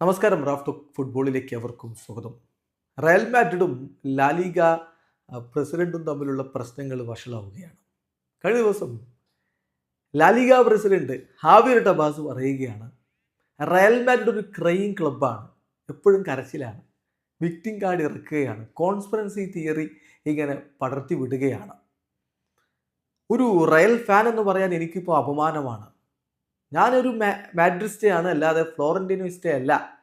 നമസ്കാരം റാഫ്റ്റോ ഫുട്ബോളിലേക്ക് അവർക്കും സ്വാഗതം. റയൽ മാഡ്രിഡും ലാലിഗ പ്രസിഡന്റും തമ്മിലുള്ള പ്രശ്നങ്ങൾ വഷളാവുകയാണ്. കഴിഞ്ഞ ദിവസം ലാലിഗ പ്രസിഡന്റ് ഹാവിയർ ടബാസ് പറയുകയാണ് റയൽ മാഡ്രിഡ് ഒരു ക്രൈം ക്ലബ്ബാണ് എപ്പോഴും കരച്ചിലാണ് വിക്ടിം കാർഡ് ഇറക്കുകയാണ് കോൺസ്പെറൻസി തിയറി ഇങ്ങനെ പടർത്തി വിടുകയാണ്. ഒരു റയൽ ഫാൻ എന്ന് പറയാൻ എനിക്കിപ്പോൾ അപമാനമാണ്. ഞാനൊരു മാ മാഡ്രിസ്റ്റയാണ് അല്ലാതെ ഫ്ലോറന്റീനോയിസ്റ്റേ അല്ല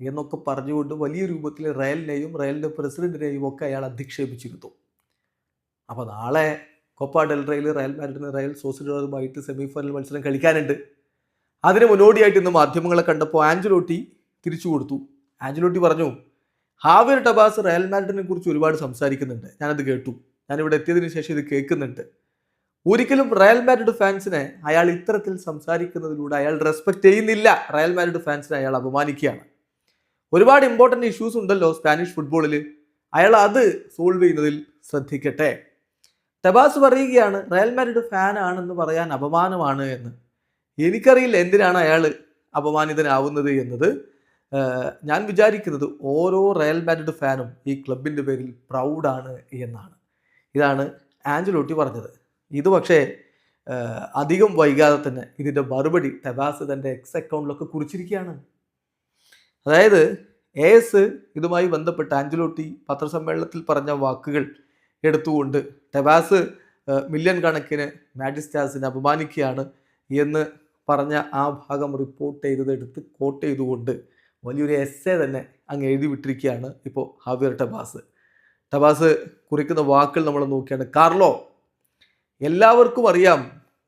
എന്നൊക്കെ പറഞ്ഞുകൊണ്ട് വലിയ രൂപത്തിൽ റയലിനെയും റയലിന്റെ പ്രസിഡന്റിനെയും ഒക്കെ അയാൾ അധിക്ഷേപിച്ചിരുന്നു. അപ്പോൾ നാളെ കൊപ്പ ഡെൽ റെയിൽ റയൽ മാഡ്രിഡിന് റയൽ സോസിഡോറുമായിട്ട് സെമി ഫൈനൽ മത്സരം കളിക്കാനുണ്ട്. അതിന് മുന്നോടിയായിട്ട് ഇന്ന് മാധ്യമങ്ങളെ കണ്ടപ്പോൾ ആഞ്ചലോട്ടി തിരിച്ചു കൊടുത്തു. ആഞ്ചലോട്ടി പറഞ്ഞു ഹാവിയർ ടബാസ് റയൽ മാഡ്രിഡിനെ കുറിച്ച് ഒരുപാട് സംസാരിക്കുന്നുണ്ട്. ഞാനത് കേട്ടു. ഞാനിവിടെ എത്തിയതിനു ശേഷം ഇത് കേൾക്കുന്നുണ്ട്. ഒരിക്കലും റയൽ മാരിഡ് ഫാൻസിനെ അയാൾ ഇത്തരത്തിൽ സംസാരിക്കുന്നതിലൂടെ അയാൾ റെസ്പെക്ട് ചെയ്യുന്നില്ല. റയൽ മാരിഡ് ഫാൻസിനെ അയാൾ അപമാനിക്കുകയാണ്. ഒരുപാട് ഇമ്പോർട്ടന്റ് ഇഷ്യൂസ് ഉണ്ടല്ലോ സ്പാനിഷ് ഫുട്ബോളിൽ അയാൾ അത് സോൾവ് ചെയ്യുന്നതിൽ ശ്രദ്ധിക്കട്ടെ. ടെബാസ് പറയുകയാണ് റയൽ മാരിഡ് ഫാൻ ആണെന്ന് പറയാൻ അപമാനമാണ് എന്ന്. എനിക്കറിയില്ല എന്തിനാണ് അയാൾ അപമാനിതനാവുന്നത് എന്നത്. ഞാൻ വിചാരിക്കുന്നത് ഓരോ റയൽ മാരിഡ് ഫാനും ഈ ക്ലബിന്റെ പേരിൽ പ്രൗഡാണ് എന്നാണ്. ഇതാണ് ആഞ്ചലോട്ടി പറഞ്ഞത്. ഇത് പക്ഷേ അധികം വൈകാതെ തന്നെ ഇതിന്റെ മറുപടി ടെബാസ് തന്റെ എക്സ് അക്കൗണ്ടിലൊക്കെ കുറിച്ചിരിക്കുകയാണ്. അതായത് എ എസ് ഇതുമായി ബന്ധപ്പെട്ട് ആഞ്ചലോട്ടി പത്രസമ്മേളനത്തിൽ പറഞ്ഞ വാക്കുകൾ എടുത്തുകൊണ്ട് ടെബാസ് മില്യൺ കണക്കിന് മാജിസ്റ്റാസിനെ അപമാനിക്കുകയാണ് എന്ന് പറഞ്ഞ ആ ഭാഗം റിപ്പോർട്ട് ചെയ്തതെടുത്ത് കോട്ട് ചെയ്തുകൊണ്ട് വലിയൊരു എസ് എ തന്നെ അങ്ങ് എഴുതി വിട്ടിരിക്കുകയാണ് ഇപ്പോൾ ഹാവിയർ ടെബാസ് ടെബാസ് കുറിക്കുന്ന വാക്കുകൾ നമ്മൾ നോക്കിയാണ് കാർലോ എല്ലാവർക്കും അറിയാം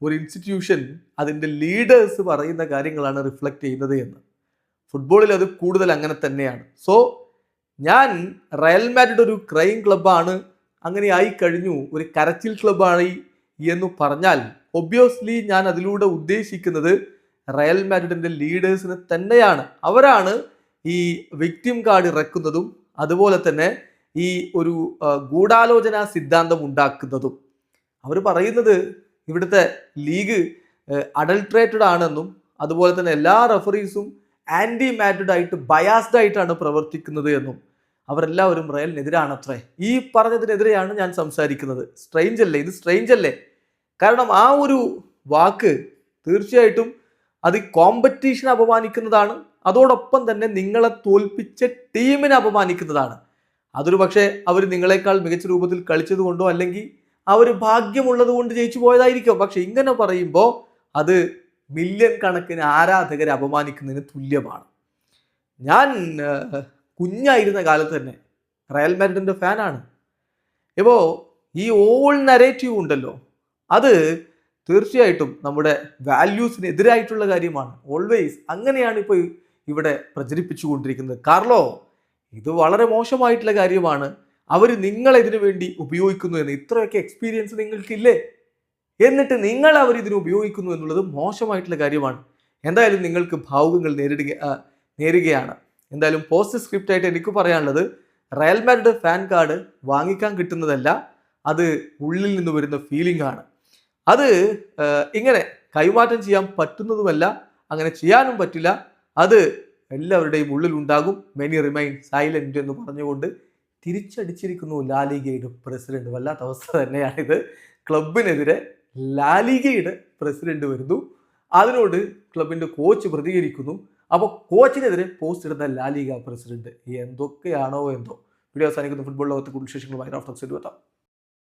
ഒരു ഇൻസ്റ്റിറ്റ്യൂഷൻ അതിന്റെ ലീഡേഴ്സ് പറയുന്ന കാര്യങ്ങളാണ് റിഫ്ലക്റ്റ് ചെയ്യുന്നത് എന്ന്. ഫുട്ബോളിൽ അത് കൂടുതൽ അങ്ങനെ തന്നെയാണ്. സോ ഞാൻ റയൽ മാഡ്രിഡ് ഒരു ക്രൈം ക്ലബ്ബാണ് അങ്ങനെ ആയി കഴിഞ്ഞു. ഒരു കരച്ചിൽ ക്ലബ്ബാണ് എന്ന് പറഞ്ഞാൽ ഒബ്വിയസ്ലി ഞാൻ അതിലൂടെ ഉദ്ദേശിക്കുന്നത് റയൽ മാഡ്രിഡിന്റെ ലീഡേഴ്സിനെ തന്നെയാണ്. അവരാണ് ഈ വിക്ടിം കാർഡ് ഇറക്കുന്നതും അതുപോലെ തന്നെ ഈ ഒരു ഗൂഢാലോചന സിദ്ധാന്തം ഉണ്ടാക്കുന്നതും. അവർ പറയുന്നത് ഇവിടുത്തെ ലീഗ് അഡൾട്രേറ്റഡ് ആണെന്നും അതുപോലെ തന്നെ എല്ലാ റെഫറീസും ആന്റി മാറ്റഡ് ആയിട്ട് ബയാസ്ഡ് ആയിട്ടാണ് പ്രവർത്തിക്കുന്നത് എന്നും അവരെല്ലാവരും റയലിനെതിരാണത്രേ. ഈ പറഞ്ഞതിനെതിരെയാണ് ഞാൻ സംസാരിക്കുന്നത്. സ്ട്രെയിഞ്ച് അല്ലേ? ഇത് സ്ട്രെയിഞ്ച് അല്ലേ? കാരണം ആ ഒരു വാക്ക് തീർച്ചയായിട്ടും അത് കോമ്പറ്റീഷനെ അപമാനിക്കുന്നതാണ്. അതോടൊപ്പം തന്നെ നിങ്ങളെ തോൽപ്പിച്ച ടീമിനെ അപമാനിക്കുന്നതാണ്. അതൊരു പക്ഷേ അവർ നിങ്ങളെക്കാൾ മികച്ച രൂപത്തിൽ കളിച്ചത് കൊണ്ടോ അല്ലെങ്കിൽ ഒരു ഭാഗ്യമുള്ളത് കൊണ്ട് ജയിച്ചു പോയതായിരിക്കും. പക്ഷെ ഇങ്ങനെ പറയുമ്പോൾ അത് മില്യൺ കണക്കിന് ആരാധകരെ അപമാനിക്കുന്നതിന് തുല്യമാണ്. ഞാൻ കുഞ്ഞായിരുന്ന കാലത്ത് തന്നെ റയൽ മാഡ്രിഡിന്റെ ഫാനാണ്. ഇപ്പോൾ ഈ ഓൾ നരേറ്റീവ് ഉണ്ടല്ലോ. അത് തീർച്ചയായിട്ടും നമ്മുടെ വാല്യൂസിന് എതിരായിട്ടുള്ള കാര്യമാണ്. ഓൾവേസ് അങ്ങനെയാണ് ഇപ്പോൾ ഇവിടെ പ്രചരിപ്പിച്ചുകൊണ്ടിരിക്കുന്നത്. കാർലോ ഇത് വളരെ മോശമായിട്ടുള്ള കാര്യമാണ്. അവർ നിങ്ങളെ ഇതിനു വേണ്ടി ഉപയോഗിക്കുന്നു എന്ന് ഇത്രയൊക്കെ എക്സ്പീരിയൻസ് നിങ്ങൾക്കില്ലേ? എന്നിട്ട് നിങ്ങൾ അവർ ഇതിന് ഉപയോഗിക്കുന്നു എന്നുള്ളത് മോശമായിട്ടുള്ള കാര്യമാണ്. എന്തായാലും നിങ്ങൾക്ക് ഭാവുകങ്ങൾ നേരിടുക നേരുകയാണ്. എന്തായാലും പോസ്റ്റ് സ്ക്രിപ്റ്റ് ആയിട്ട് എനിക്ക് പറയാനുള്ളത് റയൽ മാഡ്രിഡ് ഫാൻ കാർഡ് വാങ്ങിക്കാൻ കിട്ടുന്നതല്ല അത് ഉള്ളിൽ നിന്ന് വരുന്ന ഫീലിംഗ് ആണ്. അത് ഇങ്ങനെ കൈമാറ്റം ചെയ്യാൻ പറ്റുന്നതുമല്ല അങ്ങനെ ചെയ്യാനും പറ്റില്ല. അത് എല്ലാവരുടെയും ഉള്ളിൽ ഉണ്ടാകും. മെനി റിമൈൻ സൈലന്റ് എന്ന് പറഞ്ഞുകൊണ്ട് തിരിച്ചടിച്ചിരിക്കുന്നു ലാലിഗയുടെ പ്രസിഡന്റ്. വല്ലാത്ത അവസ്ഥ തന്നെയാണിത്. ക്ലബിനെതിരെ ലാലിഗയുടെ പ്രസിഡന്റ് വരുന്നു. അതിനോട് ക്ലബിന്റെ കോച്ച് പ്രതികരിക്കുന്നു. അപ്പോൾ കോച്ചിനെതിരെ പോസ്റ്റ് ഇടുന്ന ലാലിഗ പ്രസിഡന്റ് എന്തൊക്കെയാണോ എന്തോ. വീഡിയോ അവസാനിക്കുന്ന. ഫുട്ബോൾ ലോകത്തെ കൂടുതൽ വിശേഷങ്ങളുമായി റാഫ്റ്റോക്സ് എത്താം.